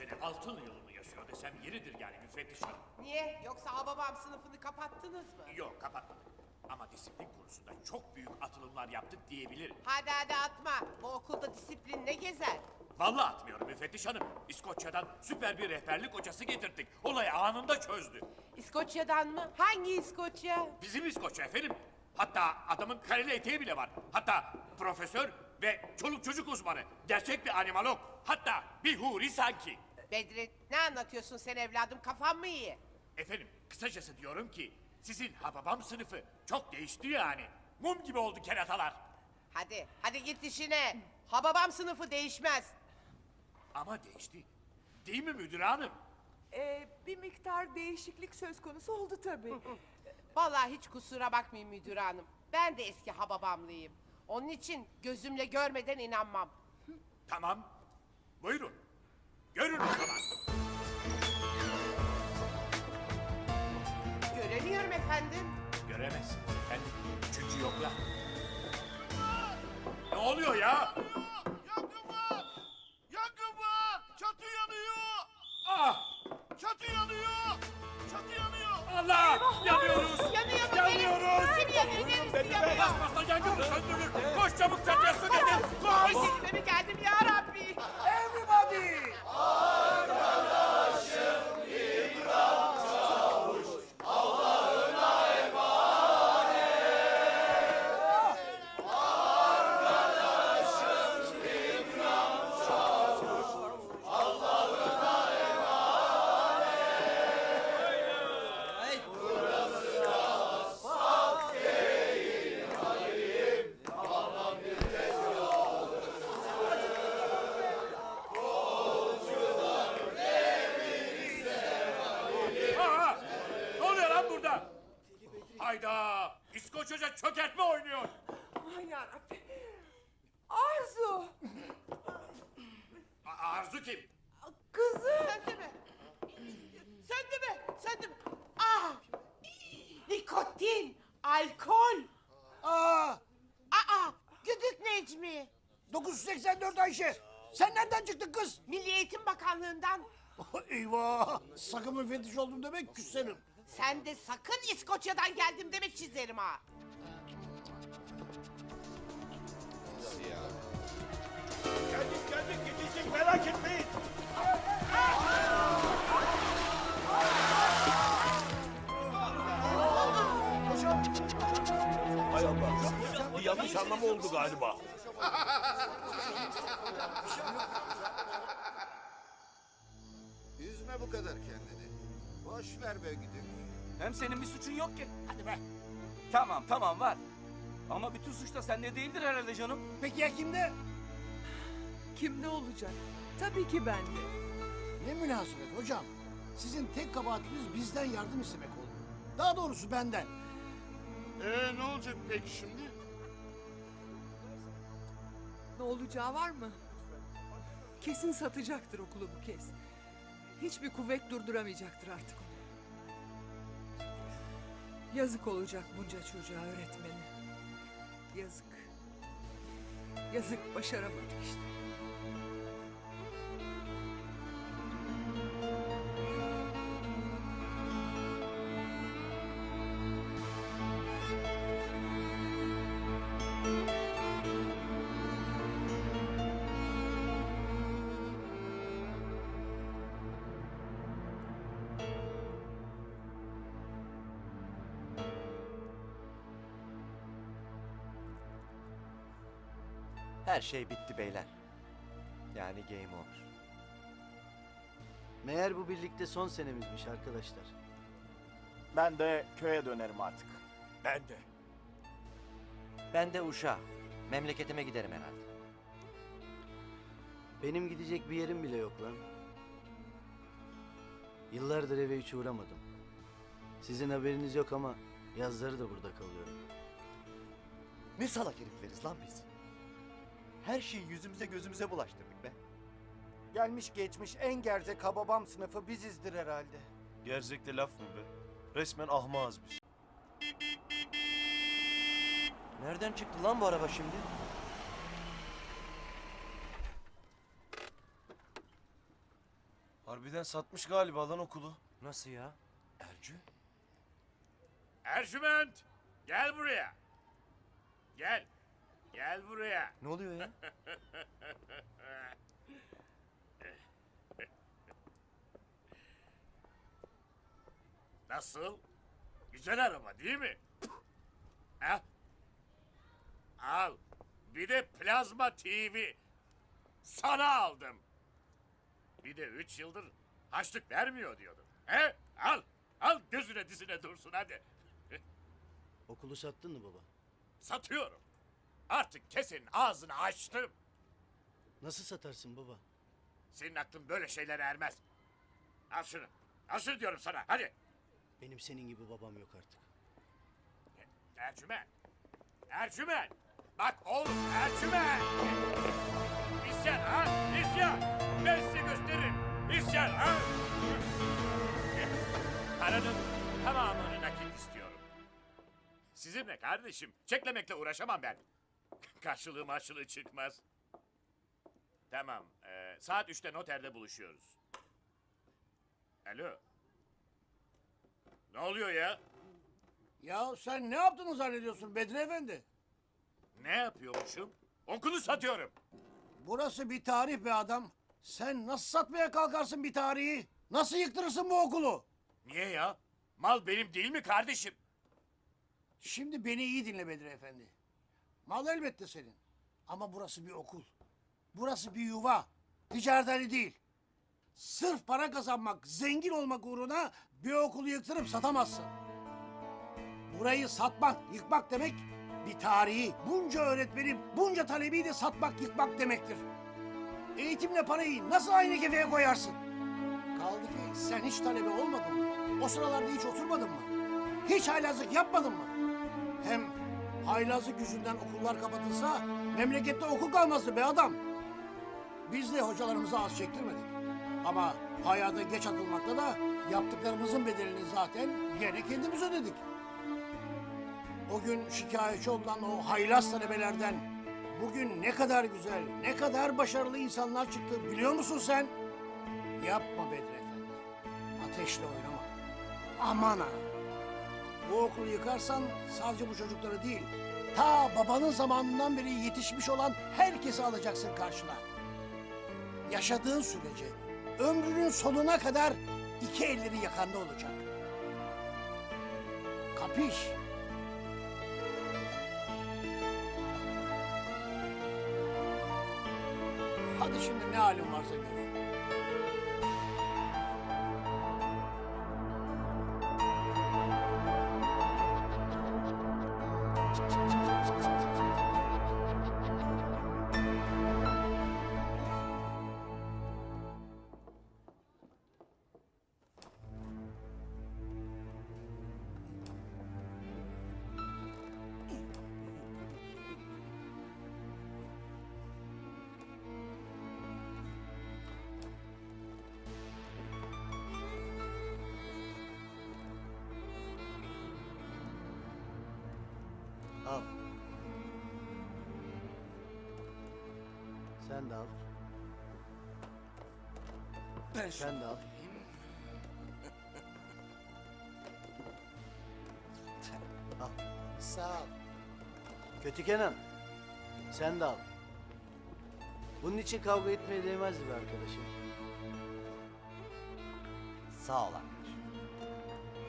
sene altın yılını yaşıyor desem yeridir yani müfettiş hanım. Niye? Yoksa Hababam sınıfını kapattınız mı? Yok kapatmadık. Ama disiplin konusunda çok büyük atılımlar yaptık diyebilirim. Hadi hadi atma. Bu okulda disiplin ne gezer? Vallahi atmıyorum müfettiş hanım. İskoçya'dan süper bir rehberlik hocası getirttik. Olayı anında çözdü. İskoçya'dan mı? Hangi İskoçya? Bizim İskoçya efendim. Hatta adamın kareli eteği bile var. Hatta profesör ve çoluk çocuk uzmanı. Gerçek bir animalog. Hatta bir huri sanki. Bedri ne anlatıyorsun sen evladım? Kafan mı iyi? Efendim kısacası diyorum ki sizin hababam sınıfı çok değişti yani. Mum gibi oldu keratalar. Hadi, hadi git işine. Hababam sınıfı değişmez. Ama değişti. Değil mi müdür hanım? Ee, bir miktar değişiklik söz konusu oldu tabii. Vallahi hiç kusura bakmayın müdür hanım. Ben de eski hababamlıyım. Onun için gözümle görmeden inanmam. Tamam. Buyurun. Görün o zaman. Göremiyorum efendim. Göremezsiniz efendim. Çünkü yoklar. Ne oluyor ya? Yangın var! Yangın var! Çatı yanıyor! Ah! Çatı yanıyor! Çatı yanıyor! Allah! Yanıyoruz! Yanıyor mu? Yanıyoruz! Kim yanıyor? Neresi yanıyor? Basmazsa yangını söndürür. Koş çabuk çatıya su getir. Koş! kendime mi geldim ya Arzu kim? Kızım! Söndü mü? Söndü mü? Söndü mü? Ah! Nikotin, alkol. Aa, Aa, güdük Necmi. 984 Ayşe. Sen nereden çıktın kız? Milli Eğitim Bakanlığı'ndan. Eyvah. Sakın müfettiş oldum demek küserim. Sen de sakın İskoçya'dan geldim deme çizerim ha. Yetiştik merak etmeyin! Hay Allah! Bir yanlış anlama oldu galiba. Üzme bu kadar kendini. Boş ver be gidip. Hem senin bir suçun yok ki. Hadi be. Tamam tamam var. Ama bütün suç da sende değildir herhalde canım. Peki ya kimde? Kim ne olacak? Tabii ki bende. Ne münasebet hocam. Sizin tek kabahatiniz bizden yardım istemek oldu. Daha doğrusu benden. Ee ne olacak peki şimdi? Ne olacağı var mı? Kesin satacaktır okulu bu kez. Hiçbir kuvvet durduramayacaktır artık onu. Yazık olacak bunca çocuğa öğretmeni. Yazık. Yazık başaramadık işte. Her şey bitti beyler. Yani game over. Meğer bu birlikte son senemizmiş arkadaşlar. Ben de köye dönerim artık. Ben de. Ben de uşa. Memleketime giderim herhalde. Benim gidecek bir yerim bile yok lan. Yıllardır eve hiç uğramadım. Sizin haberiniz yok ama yazları da burada kalıyorum. Ne salak herifleriz lan biz. Her şeyi yüzümüze gözümüze bulaştırdık be. Gelmiş geçmiş en gerzek hababam sınıfı bizizdir herhalde. Gerzekli laf mı be? Resmen ahmağız biz. Nereden çıktı lan bu araba şimdi? Harbiden satmış galiba lan okulu. Nasıl ya? Ercü? Ercüment! Gel buraya. Gel. Gel buraya. Ne oluyor ya? Nasıl? Güzel araba değil mi? Ha? Al. Bir de plazma TV. Sana aldım. Bir de üç yıldır haçlık vermiyor diyordun. He? Al. Al gözüne dizine dursun hadi. Okulu sattın mı baba? Satıyorum. Artık kesenin ağzını açtım. Nasıl satarsın baba? Senin aklın böyle şeylere ermez. Al şunu. Al şunu diyorum sana. Hadi. Benim senin gibi babam yok artık. Ercümen. Ercümen. Bak oğlum Ercümen. İsyan ha? İsyan. Ben size gösteririm. İsyan ha? Paranın tamamını nakit istiyorum. Sizinle kardeşim. Çeklemekle uğraşamam ben. Karşılığı marşılığı çıkmaz. Tamam. e, saat üçte noterde buluşuyoruz. Alo. Ne oluyor ya? Ya sen ne yaptığını zannediyorsun Bedri Efendi? Ne yapıyormuşum? Okulu satıyorum. Burası bir tarih be adam. Sen nasıl satmaya kalkarsın bir tarihi? Nasıl yıktırırsın bu okulu? Niye ya? Mal benim değil mi kardeşim? Şimdi beni iyi dinle Bedri Efendi. Mal elbette senin. Ama burası bir okul. Burası bir yuva. Ticarethane değil. Sırf para kazanmak, zengin olmak uğruna bir okulu yıktırıp satamazsın. Burayı satmak, yıkmak demek bir tarihi, bunca öğretmenin, bunca talebeyi de satmak, yıkmak demektir. Eğitimle parayı nasıl aynı kefeye koyarsın? Kaldı ki sen hiç talebe olmadın mı? O sıralarda hiç oturmadın mı? Hiç haylazlık yapmadın mı? Hem haylazlık yüzünden okullar kapatılsa memlekette okul kalmazdı be adam. Biz de hocalarımıza az çektirmedik. Ama hayata geç atılmakta da yaptıklarımızın bedelini zaten gene kendimiz ödedik. O gün şikayetçi olan o haylaz talebelerden bugün ne kadar güzel, ne kadar başarılı insanlar çıktı biliyor musun sen? Yapma Bedri Efendi. Ateşle oynama. Aman ha. Bu okulu yıkarsan sadece bu çocukları değil, ta babanın zamanından beri yetişmiş olan herkesi alacaksın karşına. Yaşadığın sürece ömrünün sonuna kadar iki elleri yakanda olacak. Kapiş? Hadi şimdi ne halin varsa gör. Al. Sen de al. Sen de al. al. Sağ ol. Kötü Kenan. Sen de al. Bunun için kavga etmeye değmezdi be arkadaşım. Sağ ol arkadaşım.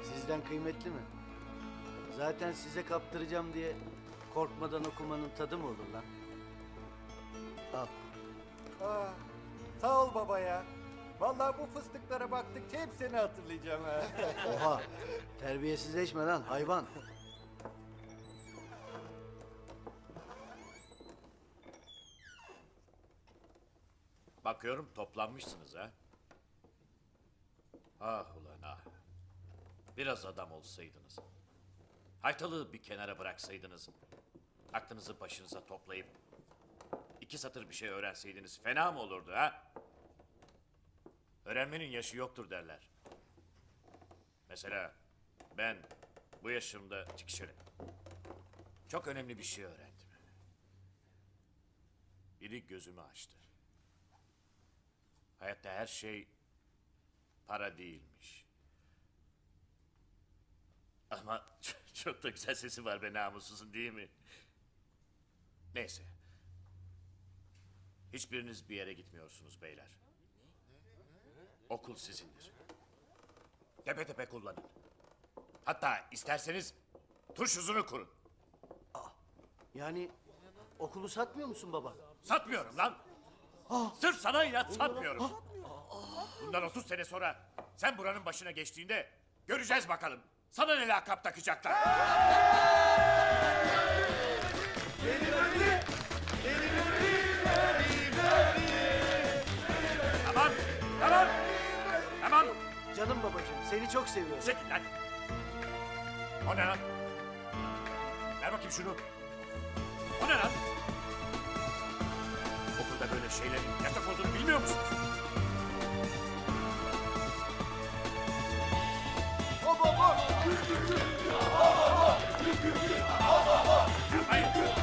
Sizden kıymetli mi? Zaten size kaptıracağım diye korkmadan okumanın tadı mı olur lan? Al. Aa, sağ ol baba ya. Vallahi bu fıstıklara baktıkça hep seni hatırlayacağım ha. Oha. Terbiyesizleşme lan hayvan. Bakıyorum toplanmışsınız ha. Ah ulan ah. Biraz adam olsaydınız. Haytalığı bir kenara bıraksaydınız. Aklınızı başınıza toplayıp iki satır bir şey öğrenseydiniz fena mı olurdu ha? Öğrenmenin yaşı yoktur derler. Mesela ben bu yaşımda çık şöyle. Çok önemli bir şey öğrendim. Biri gözümü açtı. Hayatta her şey para değilmiş. Ama çok da güzel sesi var be namussuzun değil mi? Neyse. Hiçbiriniz bir yere gitmiyorsunuz beyler. Okul sizindir. Tepe tepe kullanın. Hatta isterseniz turşuzunu kurun. Yani okulu satmıyor musun baba? Satmıyorum lan. Sırf sana inat satmıyorum. Bundan 30 sene sonra sen buranın başına geçtiğinde göreceğiz bakalım. Sana ne lakap takacaklar. Tamam, tamam, tamam. Canım babacığım seni çok seviyorum. Çekil lan. O ne lan? Ver bakayım şunu. O ne lan? Okulda böyle şeylerin yasak olduğunu bilmiyor musunuz? やばい。